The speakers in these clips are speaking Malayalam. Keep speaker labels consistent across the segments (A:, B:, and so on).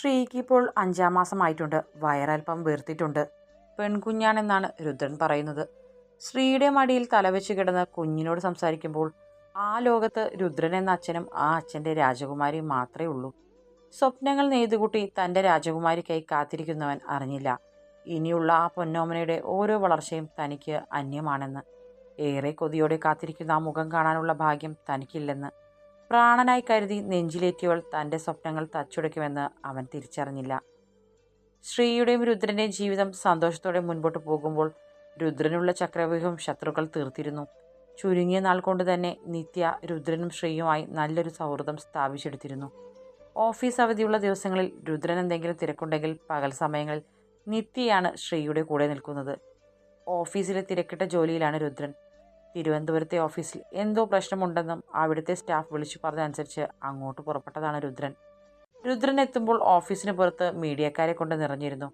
A: ശ്രീക്ക് ഇപ്പോൾ അഞ്ചാം മാസമായിട്ടുണ്ട്. വയറൽപ്പം വീർത്തിട്ടുണ്ട്. പെൺകുഞ്ഞാണെന്നാണ് രുദ്രൻ പറയുന്നത്. ശ്രീയുടെ മടിയിൽ തലവെച്ച് കിടന്ന് കുഞ്ഞിനോട് സംസാരിക്കുമ്പോൾ ആ ലോകത്ത് രുദ്രൻ എന്ന അച്ഛനും ആ അച്ഛന്റെ രാജകുമാരിയും മാത്രമേ ഉള്ളൂ. സ്വപ്നങ്ങൾ നെയ്തുകൂട്ടി തന്റെ രാജകുമാരിക്കായി കാത്തിരിക്കുന്നവൻ അറിഞ്ഞില്ല. ഇനിയുള്ള ആ പൊന്നോമനയുടെ ഓരോ വളർച്ചയും തനിക്ക് അന്യമാണെന്ന്. ഏറെ കൊതിയോടെ കാത്തിരിക്കുന്ന ആ മുഖം കാണാനുള്ള ഭാഗ്യം തനിക്കില്ലെന്ന് പ്രാണനായി കരുതി നെഞ്ചിലേറ്റിയവൾ തന്റെ സ്വപ്നങ്ങൾ തച്ചുടയ്ക്കുമെന്ന് അവൻ തിരിച്ചറിഞ്ഞില്ല. ശ്രീയുടെയും രുദ്രന്റെയും ജീവിതം സന്തോഷത്തോടെ മുൻപോട്ട് പോകുമ്പോൾ രുദ്രനുള്ള ചക്രവ്യൂഹം ശത്രുക്കൾ തീർത്തിരുന്നു. ചുരുങ്ങിയ നാൾ കൊണ്ട് തന്നെ നിത്യ രുദ്രനും ശ്രീയുമായി നല്ലൊരു സൗഹൃദം സ്ഥാപിച്ചെടുത്തിരുന്നു. ഓഫീസ് അവധിയുള്ള ദിവസങ്ങളിൽ രുദ്രൻ എന്തെങ്കിലും തിരക്കുണ്ടെങ്കിൽ പകൽ സമയങ്ങളിൽ നിത്യയാണ് ശ്രീയുടെ കൂടെ നിൽക്കുന്നത്. ഓഫീസിലെ തിരക്കിട്ട ജോലിയിലാണ് രുദ്രൻ. തിരുവനന്തപുരത്തെ ഓഫീസിൽ എന്തോ പ്രശ്നമുണ്ടെന്നും അവിടുത്തെ സ്റ്റാഫ് വിളിച്ചു പറഞ്ഞതനുസരിച്ച് അങ്ങോട്ട് പുറപ്പെട്ടതാണ് രുദ്രൻ. രുദ്രൻ എത്തുമ്പോൾ ഓഫീസിന് പുറത്ത് മീഡിയക്കാരെ കൊണ്ട് നിറഞ്ഞിരുന്നു.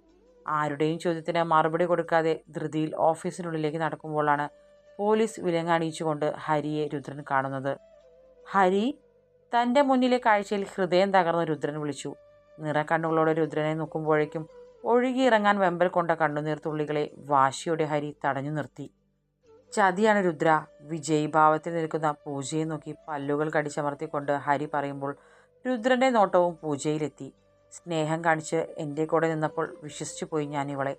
A: ആരുടെയും ചോദ്യത്തിന് മറുപടി കൊടുക്കാതെ ധൃതിയിൽ ഓഫീസിനുള്ളിലേക്ക് നടക്കുമ്പോഴാണ് പോലീസ് വിലങ്ങാണിയിച്ചുകൊണ്ട് ഹരിയെ രുദ്രൻ കാണുന്നത്. ഹരി തന്റെ മുന്നിലെ കാഴ്ചയിൽ ഹൃദയം തകർന്ന രുദ്രൻ വിളിച്ചു. നിറക്കണ്ണുകളോടെ രുദ്രനെ നോക്കുമ്പോഴേക്കും ഒഴുകിയിറങ്ങാൻ വെമ്പൽ കൊണ്ട കണ്ണുനീർ തുള്ളികളെ വാശിയോടെ ഹരി തടഞ്ഞു നിർത്തി. ചതിയാണ് രുദ്ര. വിജയ് ഭാവത്തിൽ നിൽക്കുന്ന പൂജയെ നോക്കി പല്ലുകൾ കടിച്ചമർത്തിക്കൊണ്ട് ഹരി പറയുമ്പോൾ രുദ്രന്റെ നോട്ടവും പൂജയിലെത്തി. സ്നേഹം കാണിച്ച് എന്റെ കൂടെ നിന്നപ്പോൾ വിശ്വസിച്ചു പോയി ഞാൻ ഇവളെ.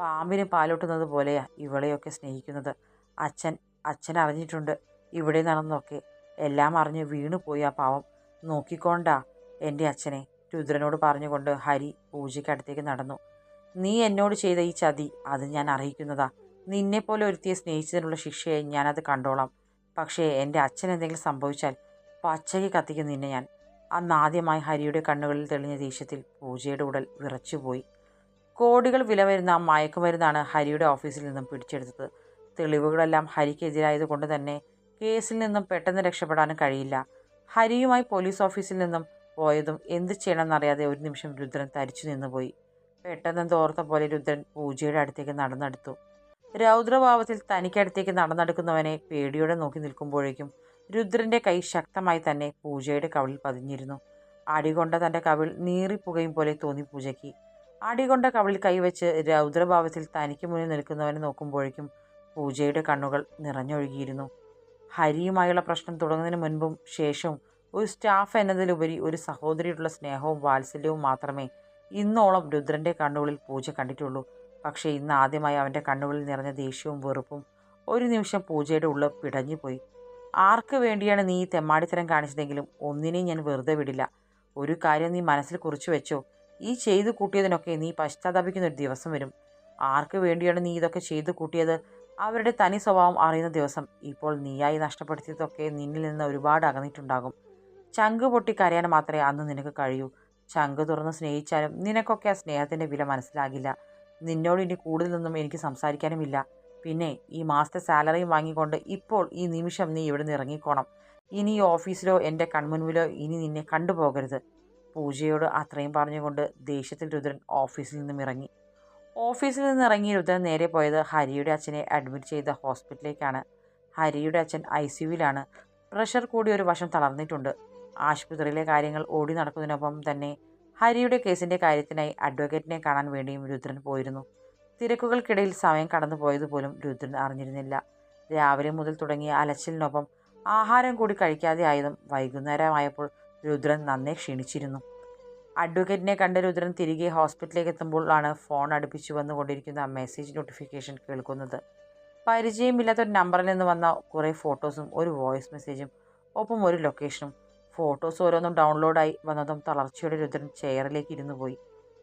A: പാമ്പിന് പാലൂട്ടുന്നത് പോലെയാ ഇവളെയൊക്കെ സ്നേഹിക്കുന്നത്. അച്ഛൻ അച്ഛൻ അറിഞ്ഞിട്ടുണ്ട്. ഇവിടെ നടന്നൊക്കെ എല്ലാം അറിഞ്ഞ് വീണു പോയി ആ പാവം. നോക്കിക്കൊണ്ടാ എന്റെ അച്ഛനെ രുദ്രനോട് പറഞ്ഞുകൊണ്ട് ഹരി പൂജയ്ക്കടുത്തേക്ക് നടന്നു. നീ എന്നോട് ചെയ്ത ഈ ചതി അത് ഞാൻ അറിയിക്കുന്നതാ. നിന്നെപ്പോലെ ഒരുത്തിയെ സ്നേഹിച്ചതിനുള്ള ശിക്ഷയെ ഞാനത് കണ്ടോളാം. പക്ഷേ എന്റെ അച്ഛൻ എന്തെങ്കിലും സംഭവിച്ചാൽ പച്ചയ്ക്ക് കത്തിക്കും നിന്നെ ഞാൻ. അന്ന് ആദ്യമായി ഹരിയുടെ കണ്ണുകളിൽ തെളിഞ്ഞ ദേഷ്യത്തിൽ പൂജയുടെ ഉടൽ വിറച്ചുപോയി. കോടികൾ വില വരുന്ന മയക്കുമരുന്നാണ് ഹരിയുടെ ഓഫീസിൽ നിന്നും പിടിച്ചെടുത്തത്. തെളിവുകളെല്ലാം ഹരിക്കെതിരായത് കൊണ്ട് തന്നെ കേസിൽ നിന്നും പെട്ടെന്ന് രക്ഷപ്പെടാനും കഴിയില്ല. ഹരിയുമായി പോലീസ് ഓഫീസിൽ നിന്നും പോയതും എന്ത് ചെയ്യണമെന്നറിയാതെ ഒരു നിമിഷം രുദ്രൻ തരിച്ചു നിന്നുപോയി. പെട്ടെന്ന് തോർത്ത പോലെ രുദ്രൻ പൂജയുടെ അടുത്തേക്ക് നടന്നെടുത്തു. രൗദ്രഭാവത്തിൽ തനിക്കടുത്തേക്ക് നടന്നെടുക്കുന്നവനെ പേടിയോടെ നോക്കി നിൽക്കുമ്പോഴേക്കും രുദ്രന്റെ കൈ ശക്തമായി തന്നെ പൂജയുടെ കവിളിൽ പതിഞ്ഞിരുന്നു. അടികൊണ്ട തന്റെ കവിൾ നീറിപ്പുകയും പോലെ തോന്നി പൂജയ്ക്ക്. അടികൊണ്ട കവിളിൽ കൈവച്ച് രൗദ്രഭാവത്തിൽ തനിക്ക് മുന്നിൽ നിൽക്കുന്നവനെ നോക്കുമ്പോഴേക്കും പൂജയുടെ കണ്ണുകൾ നിറഞ്ഞൊഴുകിയിരുന്നു. ഹരിയുമായുള്ള പ്രശ്നം തുടങ്ങുന്നതിന് മുൻപും ശേഷവും ഒരു സ്റ്റാഫ് എന്നതിലുപരി ഒരു സഹോദരിയുടെ സ്നേഹവും വാത്സല്യവും മാത്രമേ ഇന്നോളം രുദ്രന്റെ കണ്ണുകളിൽ പൂജ കണ്ടിട്ടുള്ളൂ. പക്ഷേ ഇന്ന് ആദ്യമായി അവന്റെ കണ്ണുകളിൽ നിറഞ്ഞ ദേഷ്യവും വെറുപ്പും ഒരു നിമിഷം പൂജയുടെ ഉള്ളിൽ പിടഞ്ഞുപോയി. ആർക്ക് വേണ്ടിയാണ് നീ ഈ തെമ്മാടിത്തരം കാണിച്ചതെങ്കിലും ഒന്നിനെയും ഞാൻ വെറുതെ വിടില്ല. ഒരു കാര്യം നീ മനസ്സിൽ കുറിച്ചു വെച്ചോ. ഈ ചെയ്തു കൂട്ടിയതിനൊക്കെ നീ പശ്ചാത്താപിക്കുന്ന ഒരു ദിവസം വരും. ആർക്ക് വേണ്ടിയാണ് നീ ഇതൊക്കെ ചെയ്തു കൂട്ടിയത്? അവരുടെ തനി സ്വഭാവം അറിയുന്ന ദിവസം ഇപ്പോൾ നീയായി നഷ്ടപ്പെടുത്തിയതൊക്കെ നിന്നിൽ നിന്ന് ഒരുപാട് അകന്നിട്ടുണ്ടാകും. ചങ്ക് പൊട്ടി കരയാൻ മാത്രമേ അന്ന് നിനക്ക് കഴിയൂ. ചങ്ക് തുറന്ന് സ്നേഹിച്ചാലും നിനക്കൊക്കെ ആ സ്നേഹത്തിന്റെ വില മനസ്സിലാകില്ല. നിന്നോട് ഇനി കൂടുതലൊന്നും എനിക്ക് സംസാരിക്കാനുമില്ല. പിന്നെ ഈ മാസത്തെ സാലറിയും വാങ്ങിക്കൊണ്ട് ഇപ്പോൾ ഈ നിമിഷം നീ ഇവിടെ നിന്ന് ഇറങ്ങിക്കോണം. ഇനി ഈ ഓഫീസിലോ എന്റെ കൺമുൻപിലോ ഇനി നിന്നെ കണ്ടുപോകരുത്. പൂജയോട് അത്രയും പറഞ്ഞുകൊണ്ട് ദേഷ്യത്തിൽ രുദ്രൻ ഓഫീസിൽ നിന്നും ഇറങ്ങി. ഓഫീസിൽ നിന്ന് ഇറങ്ങി രുദ്രൻ നേരെ പോയത് ഹരിയുടെ അച്ഛനെ അഡ്മിറ്റ് ചെയ്ത ഹോസ്പിറ്റലിലേക്കാണ്. ഹരിയുടെ അച്ഛൻ ഐ സിയുവിലാണ് പ്രഷർ കൂടി ഒരു വശം തളർന്നിട്ടുണ്ട്. ആശുപത്രിയിലെ കാര്യങ്ങൾ ഓടി നടക്കുന്നതിനൊപ്പം തന്നെ ഹരിയുടെ കേസിന്റെ കാര്യത്തിനായി അഡ്വക്കേറ്റിനെ കാണാൻ വേണ്ടിയും രുദ്രൻ പോയിരുന്നു. തിരക്കുകൾക്കിടയിൽ സമയം കടന്നു പോയതുപോലും രുദ്രൻ അറിഞ്ഞിരുന്നില്ല. രാവിലെ മുതൽ തുടങ്ങിയ അലച്ചിലിനൊപ്പം ആഹാരം കൂടി കഴിക്കാതെ ആയതും വൈകുന്നേരമായപ്പോൾ രുദ്രൻ നന്നെ ക്ഷീണിച്ചിരുന്നു. അഡ്വക്കേറ്റിനെ കണ്ട രുദ്രൻ തിരികെ ഹോസ്പിറ്റലിലേക്ക് എത്തുമ്പോഴാണ് ഫോൺ അടുപ്പിച്ചു വന്നുകൊണ്ടിരിക്കുന്ന മെസ്സേജ് നോട്ടിഫിക്കേഷൻ കേൾക്കുന്നത്. പരിചയമില്ലാത്ത ഒരു നമ്പറിൽ നിന്ന് വന്ന കുറേ ഫോട്ടോസും ഒരു വോയിസ് മെസ്സേജും ഒപ്പം ഒരു ലൊക്കേഷനും. ഫോട്ടോസ് ഓരോന്നും ഡൗൺലോഡായി വന്നതും തളർച്ചയോടെ രുദ്രൻ ചെയറിലേക്ക് ഇരുന്നു പോയി.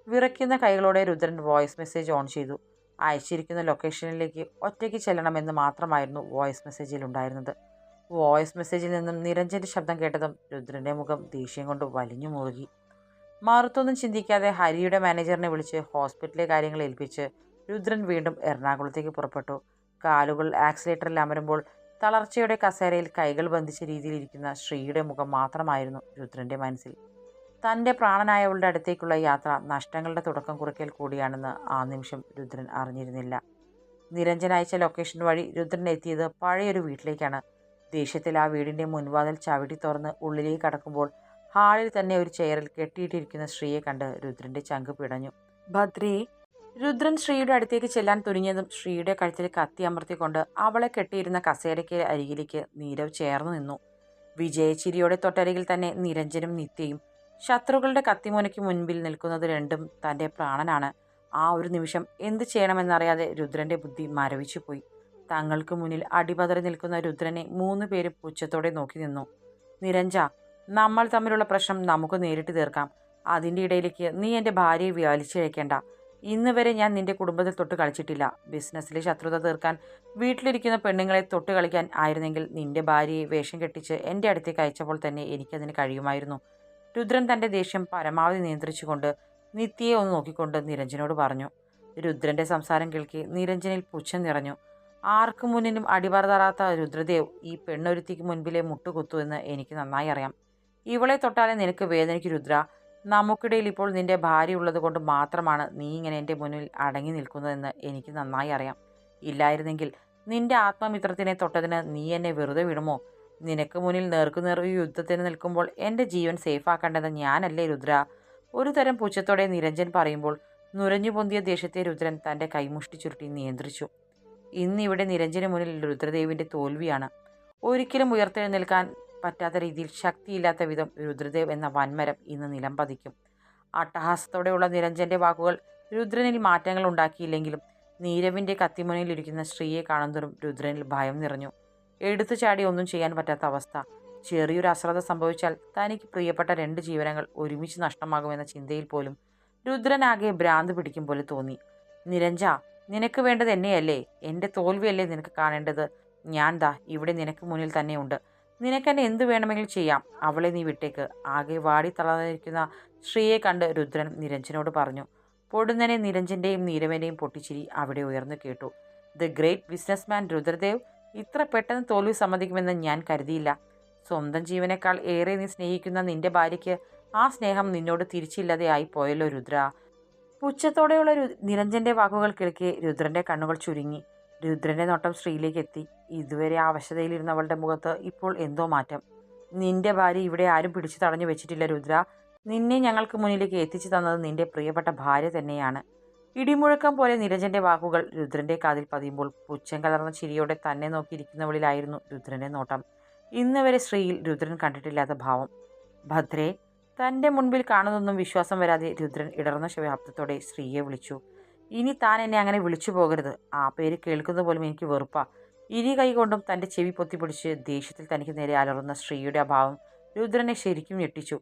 A: വിറയ്ക്കുന്ന കൈകളോടെ രുദ്രൻ വോയിസ് മെസ്സേജ് ഓൺ ചെയ്തു. അയച്ചിരിക്കുന്ന ലൊക്കേഷനിലേക്ക് ഒറ്റയ്ക്ക് ചെല്ലണമെന്ന് മാത്രമായിരുന്നു വോയിസ് മെസ്സേജിൽ ഉണ്ടായിരുന്നത് വോയിസ് മെസ്സേജിൽ നിന്നും നിരഞ്ജന്റെ ശബ്ദം കേട്ടതും രുദ്രന്റെ മുഖം ദേഷ്യം കൊണ്ട് വലിഞ്ഞു മുറുകി. മറുത്തൊന്നും ചിന്തിക്കാതെ ഹരിയുടെ മാനേജറിനെ വിളിച്ച് ഹോസ്പിറ്റലിലെ കാര്യങ്ങൾ ഏൽപ്പിച്ച് രുദ്രൻ വീണ്ടും എറണാകുളത്തേക്ക് പുറപ്പെട്ടു. കാലുകൾ ആക്സിലേറ്ററിൽ അമരുമ്പോൾ തളർച്ചയുടെ കസേരയിൽ കൈകൾ ബന്ധിച്ച രീതിയിൽ ഇരിക്കുന്ന ശ്രീയുടെ മുഖം മാത്രമായിരുന്നു രുദ്രന്റെ മനസ്സിൽ. തന്റെ പ്രാണനായവളുടെ അടുത്തേക്കുള്ള യാത്ര നഷ്ടങ്ങളുടെ തുടക്കം കുറിക്കൽ കൂടിയാണെന്ന് ആ നിമിഷം രുദ്രൻ അറിഞ്ഞിരുന്നില്ല. നിരഞ്ജൻ അയച്ച ലൊക്കേഷൻ വഴി രുദ്രൻ എത്തിയത് പഴയൊരു വീട്ടിലേക്കാണ്. ദേഷ്യത്തിൽ ആ വീടിന്റെ മുൻവാതിൽ ചവിട്ടി തുറന്ന് ഉള്ളിലേക്ക് കടക്കുമ്പോൾ ഹാളിൽ തന്നെ ഒരു ചെയറിൽ കെട്ടിയിട്ടിരിക്കുന്ന സ്ത്രീയെ കണ്ട് രുദ്രന്റെ ചങ്ക് പിടഞ്ഞു. ഭദ്രേ രുദ്രൻ ശ്രീയുടെ അടുത്തേക്ക് ചെല്ലാൻ തുനിഞ്ഞതും ശ്രീയുടെ കഴുത്തിൽ കത്തി അമർത്തിക്കൊണ്ട് അവളെ കെട്ടിയിരുന്ന കസേരയ്ക്ക് അരികിലേക്ക് നീരവ് ചേർന്നു നിന്നു. വിജയച്ചിരിയോടെ തൊട്ടരികിൽ തന്നെ നിരഞ്ജനും നിത്യയും ശത്രുക്കളുടെ കത്തിമുനയ്ക്ക് മുൻപിൽ നിൽക്കുന്നത് രണ്ടും തന്റെ പ്രാണനാണ്. ആ ഒരു നിമിഷം എന്ത് ചെയ്യണമെന്നറിയാതെ രുദ്രന്റെ ബുദ്ധി മരവിച്ചു പോയി. തങ്ങൾക്ക് മുന്നിൽ അടിപതറി നിൽക്കുന്ന രുദ്രനെ മൂന്ന് പേരും പുച്ഛത്തോടെ നോക്കി നിന്നു. നിരഞ്ജ നമ്മൾ തമ്മിലുള്ള പ്രശ്നം നമുക്ക് നേരിട്ട് തീർക്കാം. അതിന്റെ ഇടയിലേക്ക് നീ എന്റെ ഭാര്യയെ വലിച്ചിഴക്കേണ്ട ഇന്ന് വരെ ഞാൻ നിന്റെ കുടുംബത്തിൽ തൊട്ട് കളിച്ചിട്ടില്ല. ബിസിനസ്സിലെ ശത്രുത തീർക്കാൻ വീട്ടിലിരിക്കുന്ന പെണ്ണുങ്ങളെ തൊട്ട് കളിക്കാൻ ആയിരുന്നെങ്കിൽ നിന്റെ ഭാര്യയെ വേഷം കെട്ടിച്ച് എന്റെ അടുത്തേക്ക് അയച്ചപ്പോൾ തന്നെ എനിക്കതിന് കഴിയുമായിരുന്നു. രുദ്രൻ തന്റെ ദേഷ്യം പരമാവധി നിയന്ത്രിച്ചുകൊണ്ട് നിത്യയെ ഒന്ന് നോക്കിക്കൊണ്ട് നിരഞ്ജനോട് പറഞ്ഞു. രുദ്രന്റെ സംസാരം കേൾക്കി നിരഞ്ജനിൽ പുച്ഛം നിറഞ്ഞു. ആർക്കു മുന്നിലും അടിപറതാറാത്ത രുദ്രദേവ് ഈ പെണ്ണൊരുത്തിക്ക് മുൻപിലെ മുട്ടുകുത്തുവെന്ന് എനിക്ക് നന്നായി അറിയാം. ഇവളെ തൊട്ടാലേ നിനക്ക് വേദനയ്ക്ക് രുദ്ര. നമുക്കിടയിൽ ഇപ്പോൾ നിന്റെ ഭാര്യ ഉള്ളത് കൊണ്ട് മാത്രമാണ് നീ ഇങ്ങനെ എന്റെ മുന്നിൽ അടങ്ങി നിൽക്കുന്നതെന്ന് എനിക്ക് നന്നായി അറിയാം. ഇല്ലായിരുന്നെങ്കിൽ നിന്റെ ആത്മമിത്രത്തിനെ തൊട്ടതിന് നീ എന്നെ വെറുതെ വിടുമോ? നിനക്ക് മുന്നിൽ നേർക്കുനേർ യുദ്ധത്തിന് നിൽക്കുമ്പോൾ എന്റെ ജീവൻ സേഫാക്കേണ്ടത് ഞാനല്ലേ രുദ്ര? ഒരു തരം പുച്ഛത്തോടെ നിരഞ്ജൻ പറയുമ്പോൾ നുരഞ്ഞു പൊന്തിയ ദേഷ്യത്തെ രുദ്രൻ തന്റെ കൈമുഷ്ടി ചുരുട്ടി നിയന്ത്രിച്ചു. ഇന്നിവിടെ നിരഞ്ജന് മുന്നിൽ രുദ്രദേവിന്റെ തോൽവിയാണ്. ഒരിക്കലും ഉയർത്തെഴുന്നേൽക്കാൻ പറ്റാത്ത രീതിയിൽ ശക്തിയില്ലാത്ത വിധം രുദ്രദേവ് എന്ന വൻമരം ഇന്ന് നിലം പതിക്കും. അട്ടഹാസത്തോടെയുള്ള നിരഞ്ജന്റെ വാക്കുകൾ രുദ്രനിൽ മാറ്റങ്ങൾ ഉണ്ടാക്കിയില്ലെങ്കിലും നീരവിന്റെ കത്തിമുനയിലിരിക്കുന്ന സ്ത്രീയെ കാണുന്നതും രുദ്രനിൽ ഭയം നിറഞ്ഞു. എടുത്തു ചാടി ഒന്നും ചെയ്യാൻ പറ്റാത്ത അവസ്ഥ. ചെറിയൊരു അശ്രദ്ധ സംഭവിച്ചാൽ തനിക്ക് പ്രിയപ്പെട്ട രണ്ട് ജീവനങ്ങൾ ഒരുമിച്ച് നഷ്ടമാകുമെന്ന ചിന്തയിൽ പോലും രുദ്രനാകെ ഭ്രാന്ത് പിടിക്കും പോലെ തോന്നി. നിരഞ്ജ നിനക്ക് വേണ്ടത് എന്നെയല്ലേ? എന്റെ തോൽവിയല്ലേ നിനക്ക് കാണേണ്ടത്? ഞാൻ ദാ ഇവിടെ നിനക്ക് മുന്നിൽ തന്നെയുണ്ട് നിനക്കെന്നെ എന്ത് വേണമെങ്കിലും ചെയ്യാം. അവളെ നീ വിട്ടേക്ക്. ആകെ വാടി തളർന്നിരിക്കുന്ന ശ്രീയെ കണ്ട് രുദ്രൻ നിരഞ്ജനോട് പറഞ്ഞു പൊടുന്നനെ നിരഞ്ജന്റെയും നീരവന്റെയും പൊട്ടിച്ചിരി അവിടെ ഉയർന്നു കേട്ടു. ദ ഗ്രേറ്റ് ബിസിനസ്മാൻ രുദ്രദേവ് ഇത്ര പെട്ടെന്ന് തോൽവി സമ്മതിക്കുമെന്ന് ഞാൻ കരുതിയില്ല. സ്വന്തം ജീവനേക്കാൾ ഏറെ നീ സ്നേഹിക്കുന്ന നിന്റെ ഭാര്യയ്ക്ക് ആ സ്നേഹം നിന്നോട് തിരിച്ചില്ലാതെ ആയി പോയല്ലോ രുദ്ര. പുച്ഛത്തോടെയുള്ള നിരഞ്ജന്റെ വാക്കുകൾ കേൾക്കെ രുദ്രന്റെ കണ്ണുകൾ ചുരുങ്ങി. രുദ്രന്റെ നോട്ടം സ്ത്രീയിലേക്ക് എത്തി. ഇതുവരെ അവശതയിലിരുന്നവളുടെ മുഖത്ത് ഇപ്പോൾ എന്തോ മാറ്റം. നിന്റെ ഭാര്യ ഇവിടെ ആരും പിടിച്ചു തടഞ്ഞു വെച്ചിട്ടില്ല രുദ്ര. നിന്നെ ഞങ്ങൾക്ക് മുന്നിലേക്ക് എത്തിച്ചു തന്നത് നിന്റെ പ്രിയപ്പെട്ട ഭാര്യ തന്നെയാണ്. ഇടിമുഴക്കം പോലെ നിരഞ്ജന്റെ വാക്കുകൾ രുദ്രന്റെ കാതിൽ പതിയുമ്പോൾ പുച്ഛം കലർന്ന ചിരിയോടെ തന്നെ നോക്കിയിരിക്കുന്നവളിലായിരുന്നു രുദ്രന്റെ നോട്ടം. ഇന്ന് വരെ സ്ത്രീയിൽ രുദ്രൻ കണ്ടിട്ടില്ലാത്ത ഭാവം. ഭദ്രേ തന്റെ മുൻപിൽ കാണുന്നതൊന്നും വിശ്വാസം വരാതെ രുദ്രൻ ഇടർന്ന ശബ്ദത്തോടെ സ്ത്രീയെ വിളിച്ചു. ഇനി താൻ എന്നെ അങ്ങനെ വിളിച്ചു പോകരുത്. ആ പേര് കേൾക്കുന്നത് പോലും എനിക്ക് വെറുപ്പാ. ഇരി കൈകൊണ്ടും തന്റെ ചെവി പൊത്തിപ്പിടിച്ച് ദേഷ്യത്തിൽ തനിക്ക് നേരെ അലറുന്ന സ്ത്രീയുടെ അഭാവം രുദ്രനെ ശരിക്കും ഞെട്ടിച്ചു.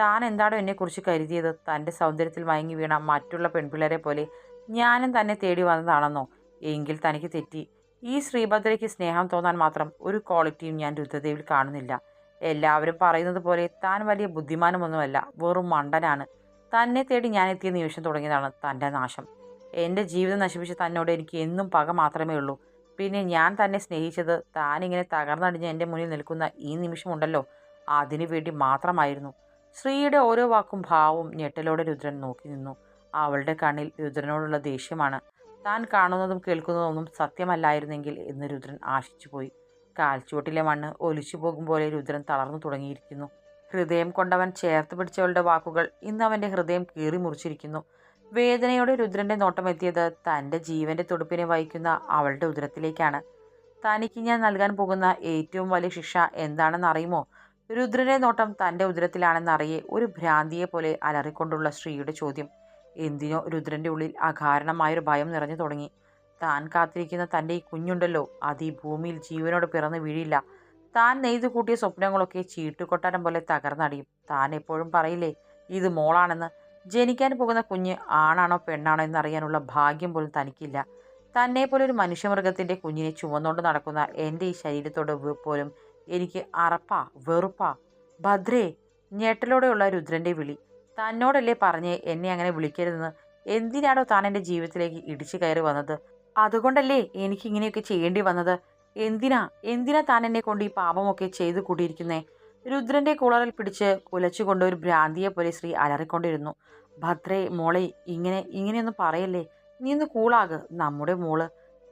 A: താൻ എന്താണോ എന്നെക്കുറിച്ച് കരുതിയത്? തന്റെ സൗന്ദര്യത്തിൽ മയങ്ങി വീണ മറ്റുള്ള പെൺപിള്ളേരെ പോലെ ഞാനും തന്നെ തേടി വന്നതാണെന്നോ? എങ്കിൽ തനിക്ക് തെറ്റി. ഈ ശ്രീഭദ്രയ്ക്ക് സ്നേഹം തോന്നാൻ മാത്രം ഒരു ക്വാളിറ്റിയും ഞാൻ രുദ്രദേവിൽ കാണുന്നില്ല. എല്ലാവരും പറയുന്നത് പോലെ താൻ വലിയ ബുദ്ധിമാനമൊന്നുമല്ല വെറും മണ്ടനാണ്. തന്നെ തേടി ഞാൻ എത്തിയ നിമിഷം തുടങ്ങിയതാണ് തന്റെ നാശം. എന്റെ ജീവിതം നശിപ്പിച്ച തന്നോട് എനിക്ക് എന്നും പക മാത്രമേ ഉള്ളൂ. പിന്നെ ഞാൻ തന്നെ സ്നേഹിച്ചത് താനിങ്ങനെ തകർന്നടിഞ്ഞ് എന്റെ മുന്നിൽ നിൽക്കുന്ന ഈ നിമിഷമുണ്ടല്ലോ. അതിനു വേണ്ടി മാത്രമായിരുന്നു. ശ്രീയുടെ ഓരോ വാക്കും ഭാവവും ഞെട്ടലോടെ രുദ്രൻ നോക്കി നിന്നു. അവളുടെ കണ്ണിൽ രുദ്രനോടുള്ള ദേഷ്യമാണ്. താൻ കാണുന്നതും കേൾക്കുന്നതൊന്നും സത്യമല്ലായിരുന്നെങ്കിൽ എന്ന് രുദ്രൻ ആശിച്ചുപോയി. കാൽച്ചുവട്ടിലെ മണ്ണ് ഒലിച്ചു പോകും പോലെ രുദ്രൻ തളർന്നു തുടങ്ങിയിരിക്കുന്നു. ഹൃദയം കൊണ്ടവൻ ചേർത്ത് പിടിച്ചവളുടെ വാക്കുകൾ ഇന്ന് അവന്റെ ഹൃദയം കീറി മുറിച്ചിരിക്കുന്നു. വേദനയോടെ രുദ്രന്റെ നോട്ടം എത്തിയത് തന്റെ ജീവന്റെ തുടുപ്പിനെ വഹിക്കുന്ന അവളുടെ ഉദരത്തിലേക്കാണ്. തനിക്ക് ഞാൻ നൽകാൻ പോകുന്ന ഏറ്റവും വലിയ ശിക്ഷ എന്താണെന്ന് അറിയുമോ? രുദ്രന്റെ നോട്ടം തന്റെ ഉദരത്തിലാണെന്നറിയെ ഒരു ഭ്രാന്തിയെ പോലെ അലറിക്കൊണ്ടുള്ള ശ്രീയുടെ ചോദ്യം. എന്തിനോ രുദ്രന്റെ ഉള്ളിൽ അകാരണമായൊരു ഭയം നിറഞ്ഞു തുടങ്ങി. താൻ കാത്തിരിക്കുന്ന തന്റെ ഈ കുഞ്ഞുണ്ടല്ലോ അത് ഈ ഭൂമിയിൽ ജീവനോട് പിറന്ന് വീഴില്ല. താൻ നെയ്തു കൂട്ടിയ സ്വപ്നങ്ങളൊക്കെ ചീട്ടുകൊട്ടാരം പോലെ തകർന്നടിയും. താൻ എപ്പോഴും പറയില്ലേ ഇത് മോളാണെന്ന്. ജനിക്കാൻ പോകുന്ന കുഞ്ഞ് ആണാണോ പെണ്ണാണോ എന്നറിയാനുള്ള ഭാഗ്യം പോലും തനിക്കില്ല. തന്നെ പോലെ ഒരു മനുഷ്യമൃഗത്തിന്റെ കുഞ്ഞിനെ ചുമന്നുകൊണ്ട് നടക്കുന്ന എന്റെ ഈ ശരീരത്തോട് പോലും എനിക്ക് അറപ്പാ വെറുപ്പാ. ഭദ്രേ ഞെട്ടലോടെയുള്ള രുദ്രന്റെ വിളി. തന്നോടല്ലേ പറഞ്ഞ് എന്നെ അങ്ങനെ വിളിക്കരുതെന്ന് എന്തിനാണോ താൻ എന്റെ ജീവിതത്തിലേക്ക് ഇടിച്ചു കയറി വന്നത്? അതുകൊണ്ടല്ലേ എനിക്കിങ്ങനെയൊക്കെ ചെയ്യേണ്ടി വന്നത്? എന്തിനാ എന്തിനാ താൻ എന്നെ കൊണ്ട് ഈ പാപമൊക്കെ ചെയ്തു കൂട്ടിയിരിക്കുന്നേ രുദ്രന്റെ കൂളറിൽ പിടിച്ച് കുലച്ചുകൊണ്ട് ഒരു ഭ്രാന്തിയെ പോലെ ശ്രീ അലറിക്കൊണ്ടിരുന്നു. ഭദ്രേ മോളെ ഇങ്ങനെ ഇങ്ങനെയൊന്നും പറയല്ലേ? നീ ഒന്ന് കൂളാക് നമ്മുടെ മോൾ.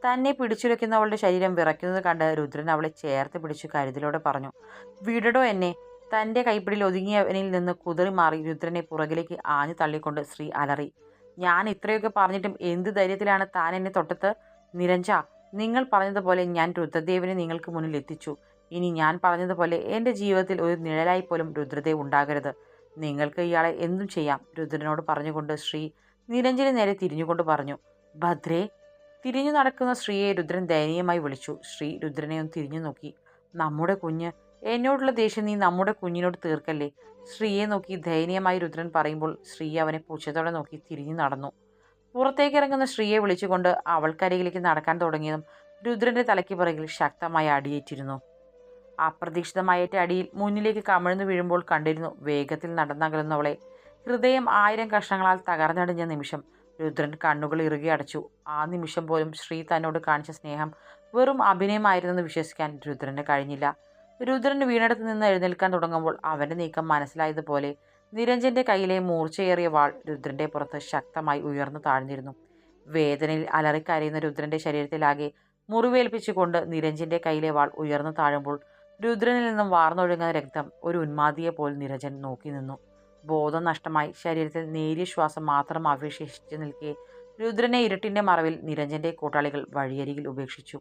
A: തന്നെ പിടിച്ചുലയ്ക്കുന്നവളുടെ ശരീരം വിറയ്ക്കുന്നത് കണ്ട് രുദ്രൻ അവളെ ചേർത്ത് പിടിച്ചു കരുതലോടെ പറഞ്ഞു. വിടടോ എന്നെ. തന്റെ കൈപ്പിടിയിൽ ഒതുങ്ങിയവനിൽ നിന്ന് കുതിറി മാറി രുദ്രനെ പുറകിലേക്ക് ആഞ്ഞു തള്ളിക്കൊണ്ട് ശ്രീ അലറി. ഞാൻ ഇത്രയൊക്കെ പറഞ്ഞിട്ടും എന്ത് ധൈര്യത്തിലാണ് താൻ എന്നെ തൊട്ടത്ത് നിരഞ്ജ നിങ്ങൾ പറഞ്ഞതുപോലെ ഞാൻ രുദ്രദേവനെ നിങ്ങൾക്ക് മുന്നിൽ എത്തിച്ചു. ഇനി ഞാൻ പറഞ്ഞതുപോലെ എന്റെ ജീവിതത്തിൽ ഒരു നിഴലായി പോലും രുദ്രദേവ് ഉണ്ടാകരുത്. നിങ്ങൾക്ക് ഇയാളെ എന്തും ചെയ്യാം രുദ്രനോട് പറഞ്ഞുകൊണ്ട് ശ്രീ നിരഞ്ജന് നേരെ തിരിഞ്ഞുകൊണ്ട് പറഞ്ഞു. ഭദ്രേ തിരിഞ്ഞു നടക്കുന്ന ശ്രീയെ രുദ്രൻ ദയനീയമായി വിളിച്ചു. ശ്രീ രുദ്രനെ ഒന്ന് തിരിഞ്ഞു നോക്കി. നമ്മുടെ കുഞ്ഞ് എന്നോടുള്ള ദേഷ്യം നീ നമ്മുടെ കുഞ്ഞിനോട് തീർക്കല്ലേ? ശ്രീയെ നോക്കി ദയനീയമായി രുദ്രൻ പറയുമ്പോൾ ശ്രീ അവനെ പുച്ഛത്തോടെ നോക്കി തിരിഞ്ഞു നടന്നു. പുറത്തേക്ക് ഇറങ്ങുന്ന ശ്രീയെ വിളിച്ചുകൊണ്ട് അവൾക്കരികിലേക്ക് നടക്കാൻ തുടങ്ങിയതും രുദ്രന്റെ തലയ്ക്ക് പിറകിൽ ശക്തമായി അടിയേറ്റിരുന്നു. അപ്രതീക്ഷിതമായേറ്റ അടിയിൽ മുന്നിലേക്ക് കമിഴ്ന്നു വീഴുമ്പോൾ കണ്ടിരുന്നു വേഗത്തിൽ നടന്നകലുന്നവളെ ഹൃദയം ആയിരം കഷ്ണങ്ങളാൽ തകർന്നടിഞ്ഞ നിമിഷം രുദ്രൻ കണ്ണുകൾ ഇറുകി അടച്ചു. ആ നിമിഷം പോലും ശ്രീ തന്നോട് കാണിച്ച സ്നേഹം വെറും അഭിനയമായിരുന്നെന്ന് വിശ്വസിക്കാൻ രുദ്രന് കഴിഞ്ഞില്ല. രുദ്രൻ വീണടത്ത് നിന്ന് എഴുന്നേൽക്കാൻ തുടങ്ങുമ്പോൾ അവന്റെ നീക്കം മനസ്സിലായതുപോലെ നിരഞ്ജന്റെ കയ്യിലെ മൂർച്ചയേറിയ വാൾ രുദ്രന്റെ പുറത്ത് ശക്തമായി ഉയർന്നു താഴ്ന്നിരുന്നു. വേദനയിൽ അലറിക്കരയുന്ന രുദ്രന്റെ ശരീരത്തിലാകെ മുറിവേൽപ്പിച്ചുകൊണ്ട് നിരഞ്ജന്റെ കയ്യിലെ വാൾ ഉയർന്നു താഴുമ്പോൾ രുദ്രനിൽ നിന്നും വാർന്നൊഴുകുന്ന രക്തം ഒരു ഉന്മാദിയെ പോലെ നിരജൻ നോക്കി നിന്നു. ബോധം നഷ്ടമായി ശരീരത്തിൽ നേരിയ ശ്വാസം മാത്രം അവശേഷിച്ചു നിൽക്കെ രുദ്രനെ ഇരുട്ടിന്റെ മറവിൽ നിരഞ്ജന്റെ കൂട്ടാളികൾ വഴിയരികിൽ ഉപേക്ഷിച്ചു.